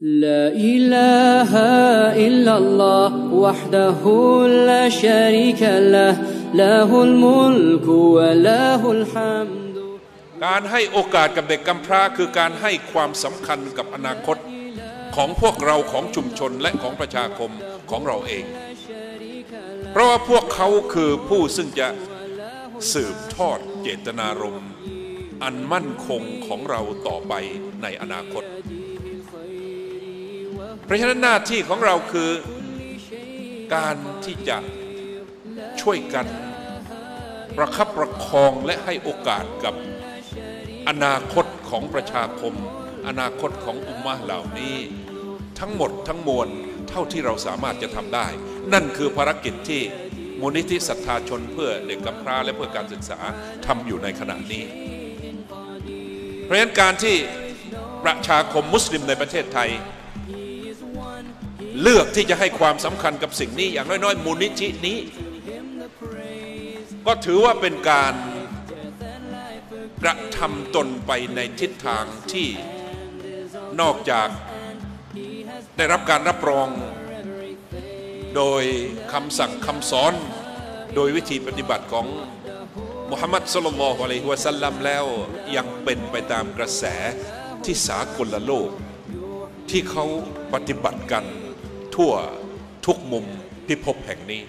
لا إله إلا الله وحده لا شريك له له الملك وله الحمد การให้โอกาสกับเด็กกำพร้าคือการให้ความสำคัญกับอนาคต ของพวกเราของชุมชนและของประชาคมของเราเอง เพราะว่าพวกเขาคือผู้ซึ่งจะสืบทอดเจตนารมณ์อันมั่นคงของเราต่อไปในอนาคต เพราะฉะนั้นหน้าที่ของเราคือการที่จะช่วยกันประคับประคองและให้โอกาสกับอนาคตของประชาคม อนาคตของอุมมะเหล่านี้ ทั้งหมดทั้งมวลเท่าที่เราสามารถจะทำได้ นั่นคือภารกิจที่มูลนิธิศรัทธาชนเพื่อเด็กกำพร้าและเพื่อการศึกษาทำอยู่ในขณะนี้ เพราะฉะนั้นการที่ ประชาคมมุสลิมในประเทศไทย เลือกที่จะให้ความสำคัญกับสิ่งนี้อย่างน้อยๆมูลนิธินี้ ก็ถือว่าเป็นการกระทำตนไปในทิศทางที่นอกจากได้รับการรับรอง โดยคำสั่งคำสอนโดยวิธีปฏิบัติของมุฮัมมัดสุลลัลลอฮุอะลัยฮิวะสัลลัมแล้วยังเป็นไปตามกระแส ที่สากลโลก ที่เขาปฏิบัติกันทั่วทุกมุมพิภพแห่งนี้